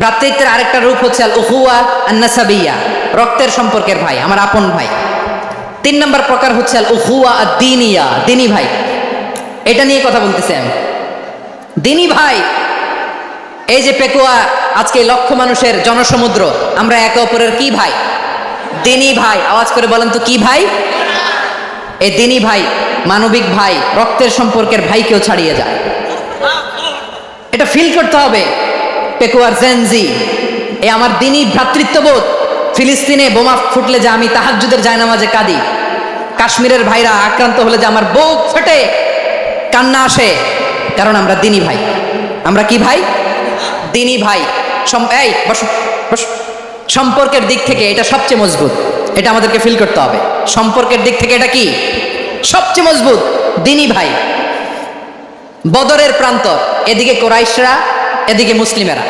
ভ্রাতৃত্বের আরেকটা রূপ হচ্ছে আল উহুয়া আন্নাসাবিয়া, রক্তের সম্পর্কের ভাই, আমার আপন ভাই। তিন নম্বর প্রকার হচ্ছে আল উহুয়া দিনিয়া দিনী ভাই। এটা নিয়ে কথা বলতেছি আমি। দিনী ভাই, এই যে পেকুয়া, আজকে লক্ষ মানুষের জনসমুদ্র, আমরা একে অপরের কি ভাই? দিনী ভাই, আওয়াজ করে বলেন তো কি ভাই? এই দিনী ভাই, মানবিক ভাই, রক্তের সম্পর্কের ভাইকেও ছাড়িয়ে যায়। এটা ফিল করতে হবে। পেকুয়ার জেনজি, এ আমার দিনই ভ্রাতৃত্ববোধ। ফিলিস্তিনে বোমা ফুটলে যে আমি তাহাজ্জুদের জায়নামাজে কাঁদি। কাশ্মীরের ভাইরা আক্রান্ত হলে যে আমার বুক ফেটে, কান্না আসে। কারণ আমরা দিনী ভাই। আমরা কি ভাই? দিনী ভাই। এই, বসো। সম্পর্কের দিক থেকে এটা সবচেয়ে মজবুত। এটা আমাদেরকে ফিল করতে হবে। সম্পর্কের দিক থেকে এটা কি? সবচেয়ে মজবুত। দিনী ভাই। বদরের প্রান্তর এদিকে কোরাইশরা এদিকে মুসলিমেরা।